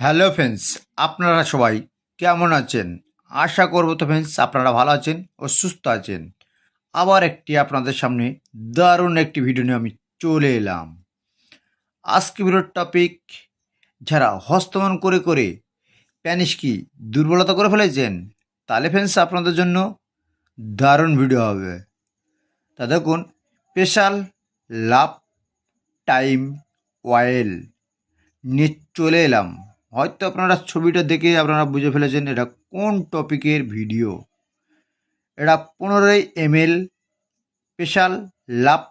Hello friends, আপনারা সবাই কেমন আছেন? আশা করব তো ফ্রেন্ডস আপনারা ভালো আছেন ও সুস্থ আছেন। আবার একটি আপনাদের সামনে দারুণ একটি ভিডিও নিয়ে আমি চলে এলাম। আজকে ভিডিওর টপিক যারা হস্তমন করে করে প্যানিস কি দুর্বলতা করে ফেলেছেন, তাহলে ফ্রেন্ডস আপনাদের জন্য দারুণ ভিডিও হবে। তা দেখুন স্পেশাল লাভ টাইম অয়েল নিয়ে চলে এলাম। হয়তো আপনারা ছবিটা দেখে আপনারা বুঝে ফেলেছেন এটা কোন টপিকের ভিডিও। এটা পনেরোই ML special love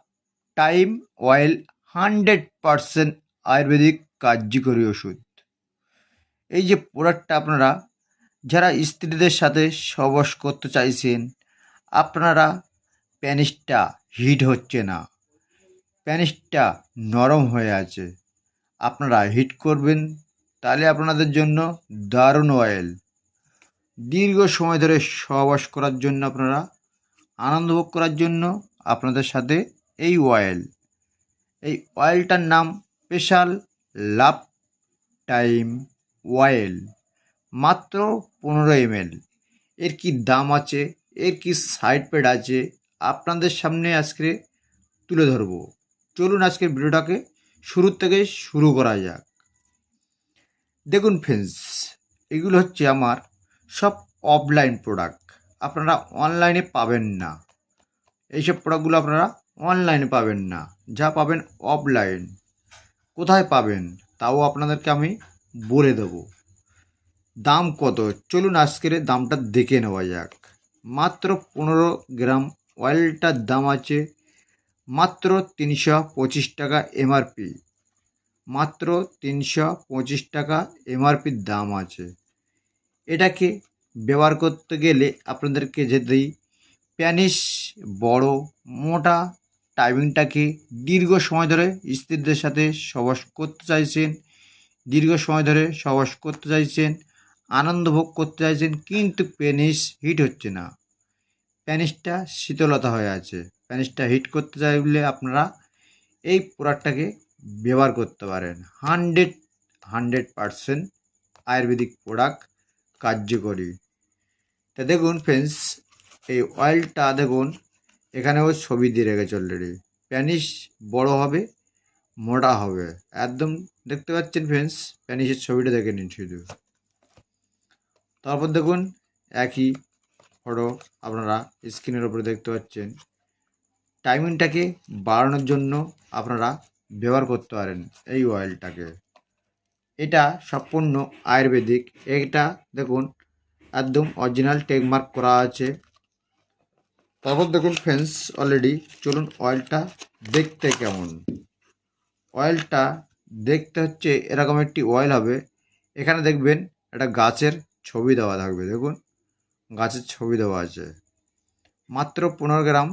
time oil hundred percent ayurvedic কার্যকরী ওষুধ। এই যে প্রোডাক্টটা আপনারা, যারা স্ত্রীদের সাথে সবস করতে চাইছেন, আপনারা প্যানিসটা হিট হচ্ছে না। প্যানিসটা নরম হয়ে আছে। আপনারা হিট করবেন তাহলে আপনাদের জন্য দারুণ অয়েল দীর্ঘ সময় ধরে সহবাস করার জন্য আপনারা, আনন্দ ভোগ করার জন্য আপনাদের সাথে এই অয়েল এই অয়েলটার নাম স্পেশাল লাভ টাইম অয়েল মাত্র পনেরো এমএল এর কি দাম আছে? এর কি সাইড পেড আছে? আপনাদের সামনে আজকে তুলে ধরবো। চলুন আজকের ভিডিওটাকে শুরুর থেকে শুরু করা যাক। দেখুন ফ্রেন্ডস এগুলো হচ্ছে আমার সব অফলাইন প্রোডাক্ট আপনারা অনলাইনে পাবেন না। এইসব প্রোডাক্টগুলো আপনারা অনলাইনে পাবেন না। যা পাবেন অফলাইন কোথায় পাবেন? তাও আপনাদেরকে আমি বলে দেব। দাম কত? চলুন আজকের দামটা দেখে নেওয়া যাক। মাত্র পনেরো গ্রাম অয়েলটার দাম আছে মাত্র তিনশো পঁচিশ টাকা এমআরপি মাত্র তিনশো পঁচিশ টাকা এমআরপির দাম আছে। এটাকে ব্যবহার করতে গেলে আপনাদেরকে যদি প্যানিস বড়, মোটা টাইমিংটাকে দীর্ঘ সময় ধরে স্ত্রীদের সাথে সবাস করতে চাইছেন, দীর্ঘ সময় ধরে সবাস করতে চাইছেন, আনন্দ ভোগ করতে চাইছেন, কিন্তু প্যানিস হিট হচ্ছে না। প্যানিসটা শীতলতা হয়ে আছে। প্যানিসটা হিট করতে চাইলে আপনারা এই প্রোডাক্টটাকে ব্যবহার করতে পারেন। Hundred hundred percent ayurvedic product কার্যকরী। তা দেখুন ফ্রেন্ডস এই অয়েলটা দেখুন, এখানেও ছবি দিয়ে রেখেছে অলরেডি প্যানিস বড় হবে, মোটা হবে। একদম দেখতে পাচ্ছেন ফ্রেন্ডস প্যানিসের ছবিটা দেখে নিন শুধু। তারপর দেখুন, একই ফটো আপনারা স্ক্রিনের ওপরে দেখতে পাচ্ছেন। টাইমিংটাকে বাড়ানোর জন্য আপনারা ব্যবহার করতে পারেন এই অয়েলটাকে এটা সম্পূর্ণ আয়ুর্বেদিক। এটা দেখুন, একদম অরিজিনাল টেকমার্ক করা আছে। তারপর দেখুন ফ্রেন্ডস অলরেডি চলুন অয়েলটা দেখতে কেমন। অয়েলটা দেখতে হচ্ছে এরকম একটি অয়েল হবে। এখানে দেখবেন একটা গাছের ছবি দেওয়া থাকবে, দেখুন। গাছের ছবি দেওয়া আছে। মাত্র পনেরো গ্রাম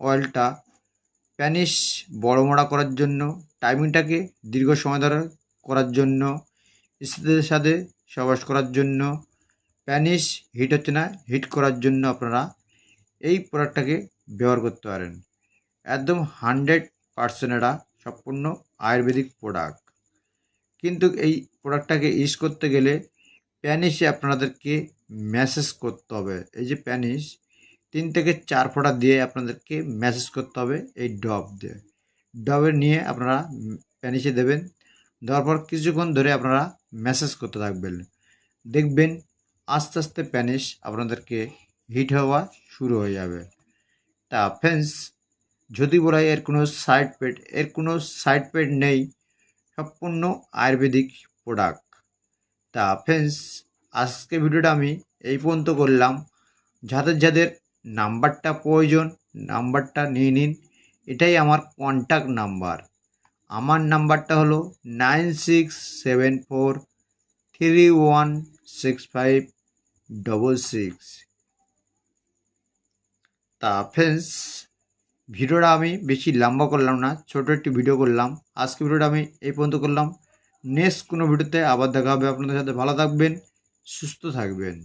অয়েলটা প্যানিস বড় মোড়া করার জন্য, টাইমিংটাকে দীর্ঘ সময় ধরে করার জন্য, স্ত্রীদের সাথে সবাস করার জন্য প্যানিস হিট হচ্ছে না, হিট করার জন্য আপনারা এই প্রোডাক্টটাকে ব্যবহার করতে পারেন। একদম হান্ড্রেড পারসেন্ট এটা সম্পূর্ণ আয়ুর্বেদিক প্রোডাক্ট। কিন্তু এই প্রোডাক্টটাকে ইউজ করতে গেলে প্যানিশে আপনাদেরকে ম্যাসেজ করতে হবে। এই যে প্যানিস তিন থেকে চার ফোঁটা দিয়ে আপনাদেরকে ম্যাসেজ করতে হবে এই ডব দিয়ে। ডবে নিয়ে আপনারা প্যানিসে দেবেন, দেওয়ার পর কিছুক্ষণ ধরে আপনারা ম্যাসেজ করতে থাকবেন। দেখবেন আস্তে আস্তে প্যানিস আপনাদেরকে হিট হওয়া শুরু হয়ে যাবে। তা ফ্রেন্ডস যদি বলা এর কোনো সাইড পেড এর কোনো সাইড পেড নেই, সম্পূর্ণ আয়ুর্বেদিক প্রোডাক্ট তা ফ্রেন্ডস আজকে ভিডিওটা আমি এই পর্যন্ত করলাম। যাদের যাদের নাম্বারটা প্রয়োজন, নাম্বারটা নিয়ে নিন। এটাই আমার কন্ট্যাক্ট নাম্বার আমার নাম্বারটা হলো nine six seven four three one six five double six তা ফ্রেন্ডস ভিডিওটা আমি বেশি লম্বা করলাম না, ছোটো একটি ভিডিও করলাম। আজকে ভিডিওটা আমি এই পর্যন্ত করলাম। নেক্সট কোনো ভিডিওতে আবার দেখা হবে। আপনাদের সাথে ভালো থাকবেন, সুস্থ থাকবেন।